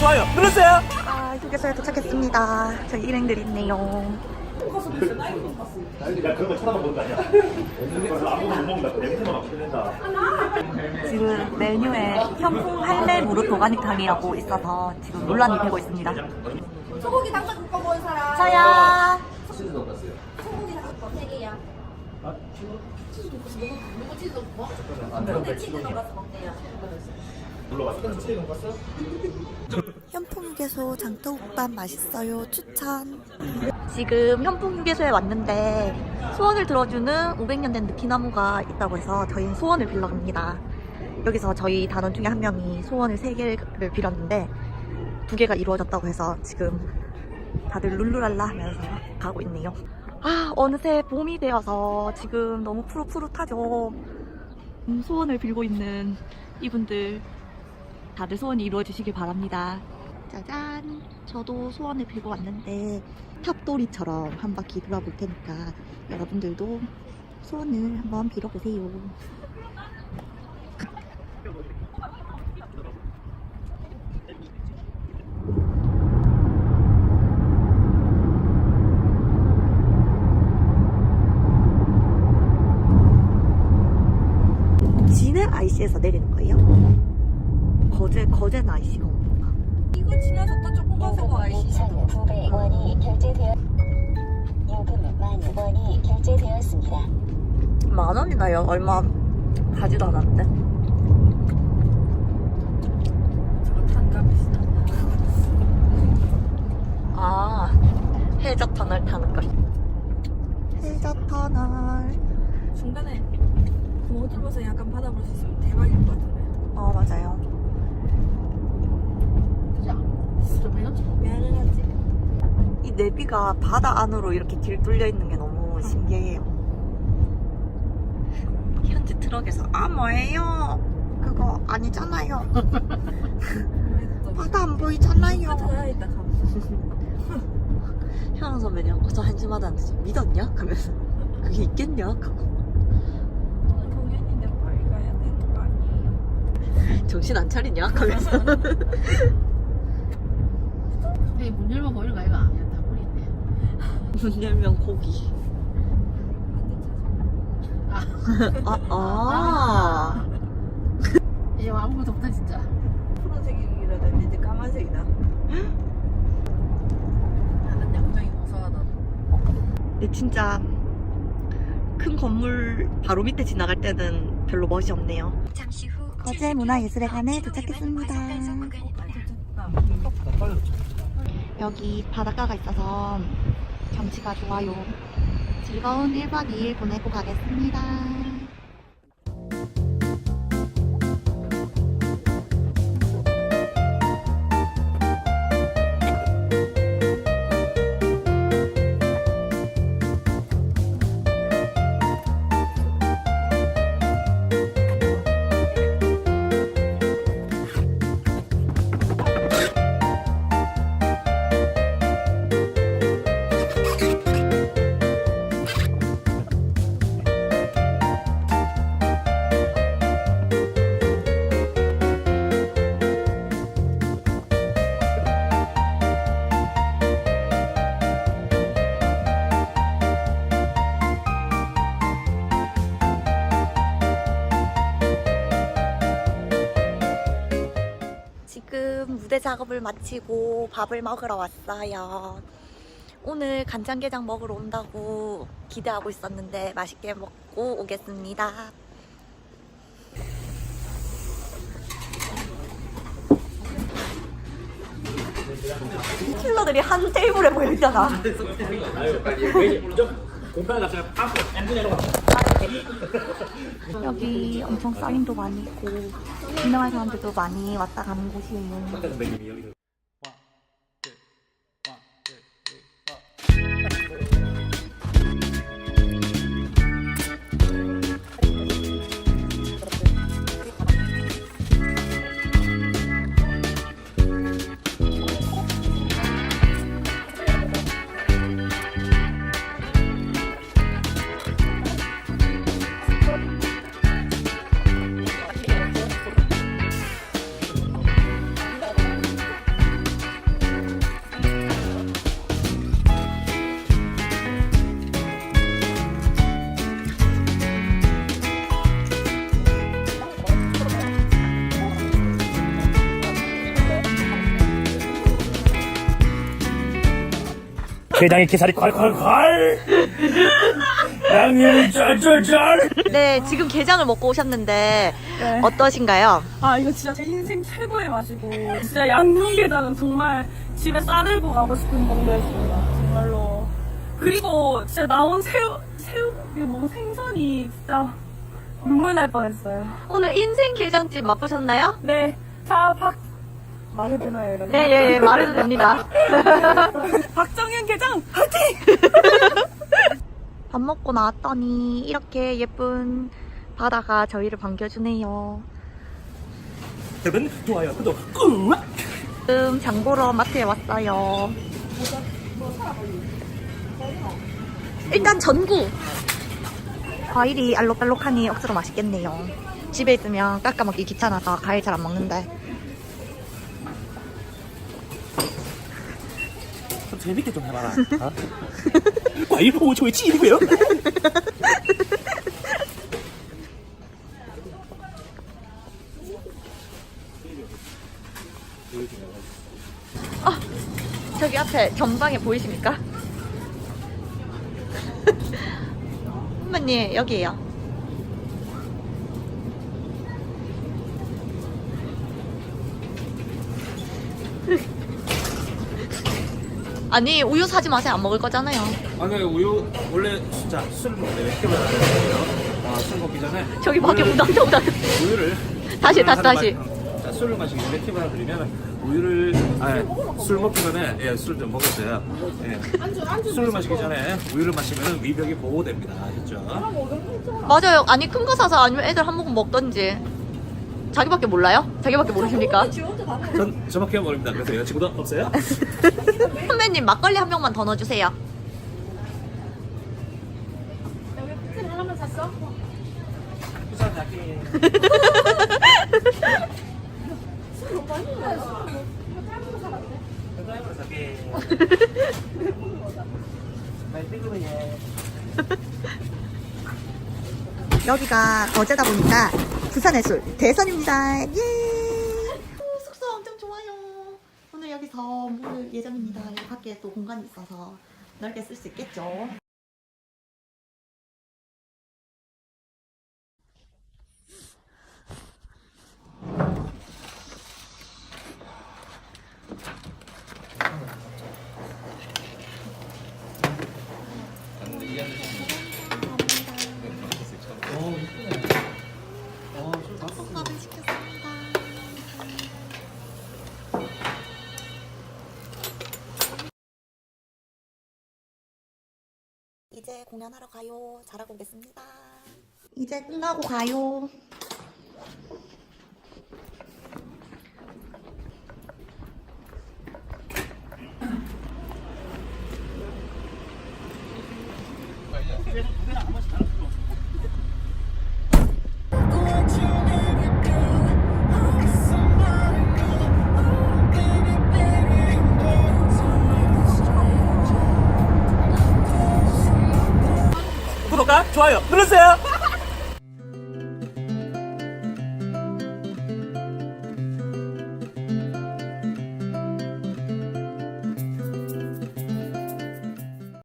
좋아요 눌러주세요 아, 휴게소에 도착했습니다. 저희 일행들 있네요. 야 그런 거 쳐다보는 거 아니야? 아무도 못 먹는다. 냄새만 맡게 된다. 지금 메뉴에 현풍 할매 무릎 도가니탕이라고 있어서 지금 논란이 되고 있습니다. 소고기 닭볶음 먹은 사람. 저야. 소고기 닭볶음 세 개야. 누구 치즈 먹어? 근데 치즈 돈가스 먹대요. 현풍휴게소 장터국밥 맛있어요. 추천. 지금 현풍휴게소에 왔는데 소원을 들어주는 500년 된 느티나무가 있다고 해서 저희는 소원을 빌러 갑니다. 여기서 저희 단원 중에 한 명이 소원을 3개를 빌었는데 두 개가 이루어졌다고 해서 지금 다들 룰루랄라 하면서 가고 있네요. 아 어느새 봄이 되어서 지금 너무 푸릇푸릇하죠. 음, 소원을 빌고 있는 이분들 다들 소원이 이루어지시길 바랍니다. 짜잔! 저도 소원을 빌고 왔는데 탑돌이처럼 한 바퀴 돌아볼 테니까 여러분들도 소원을 한번 빌어보세요. 진해 IC에서 내리는 거예요? 거제 거제 IC가 없나? 이거 지나셨다 조금 가서 와. 2,900원이 결제되어 요금 만 원이 결제되었습니다. 만 원이나요? 얼마 가지도 않았는데. 아 해저 터널 타는 거. 해저 터널. 중간에 구멍 뚫어서 약간 바다 볼수 있으면 대박일 것 같은데. 어 맞아요. 이 내비가 바다 안으로 이렇게 길 뚫려 있는 게 너무 신기해요. 현지 트럭에서 아 뭐예요? 그거 아니잖아요. 바다 안 보이잖아요. 현우 선배님, 어, 저 한심하다 는데 믿었냐? 하면서 그게 있겠냐? 거? 정신 안 차리냐? 하면서 근데 문 열면 보이는 거 아이가? 야, 다 버리네. 문 열면 고기. 아, 아. 이거 아무것도 없다, 진짜. 푸른색이라든지 이제 까만색이다. 나는 양장이 고소하다. 근데 진짜 큰 건물 바로 밑에 지나갈 때는 별로 멋이 없네요. 잠시 후 거제 문화예술회관에 도착했습니다. 여기 바닷가가 있어서 경치가 좋아요. 즐거운 1박 2일 보내고 가겠습니다. 지금 무대 작업을 마치고 밥을 먹으러 왔어요. 오늘 간장게장 먹으러 온다고 기대하고 있었는데 맛있게 먹고 오겠습니다. 킬러들이 한 테이블에 모여 있잖아. 공평한 자체가 ปั๊ 엠분에 이런 거. 여기 엄청 사인도 많이 있고 유명한 사람들도 많이 왔다 가는 곳이에요. 게장에 게살이 콸콸콸. 양념이 쩔쩔쩔 네, 지금 게장을 먹고 오셨는데 네. 어떠신가요? 아 이거 진짜 제 인생 최고의 맛이고. 진짜 양념게장은 정말 집에 싸들고 가고 싶은 정도였습니다. 정말로. 그리고 진짜 나온 새우 새우 뭐 생선이 진짜 눈물 날 뻔했어요. 오늘 인생 게장집 맛보셨나요? 네자박 말해도 되나요 이런 네, 예, 예, 말해도 됩니다. 박정현 게장 화이팅 밥 먹고 나왔더니 이렇게 예쁜 바다가 저희를 반겨주네요. 여러분 좋아요 구독 꾹 지금 장 보러 마트에 왔어요. 일단 전구! 과일이 알록달록하니 억수로 맛있겠네요. 집에 있으면 깎아 먹기 귀찮아서 과일 잘 안 먹는데. 재밌게 좀 해봐라 어? 과일 보고 저의 찌이고요 저기 앞에 전방에 보이십니까? 선배님, 여기에요. 아니, 우유 사지 마세요. 안 먹을 거잖아요. 아니 우유 원래 진짜 술 먹을 때왜 이렇게 많아요? 아, 술 먹기 전에 저기 밖에 우유를- 무당정 당. 우유를 다시, 다시, 다시. 마- 어, 자, 술을 마시기 전에 팁 하나 드리면 우유를 아술 먹기 전에 예, 술 좀 먹었어요. 예. 술을 마시기 전에 우유를 마시면 위벽이 보호됩니다. 아셨죠? 맞아요. 아니, 큰 거 사서 아니면 애들 한 모금 먹던지. 자기밖에 몰라요? 자기밖에 모르십니까? 전 저밖에 모릅니다. 그래서 여자친구도 없어요? 선배님, 막걸리 한 병만 더 넣어주세요. 여기가 어제다 보니까 부산의 술 대선입니다. 예. 오, 숙소 엄청 좋아요. 오늘 여기서 묵을 예정입니다. 밖에 또 공간이 있어서 넓게 쓸 수 있겠죠. 공연하러 가요. 잘하고 오겠습니다. 이제 끝나고 가요. 좋아요 눌러주세요.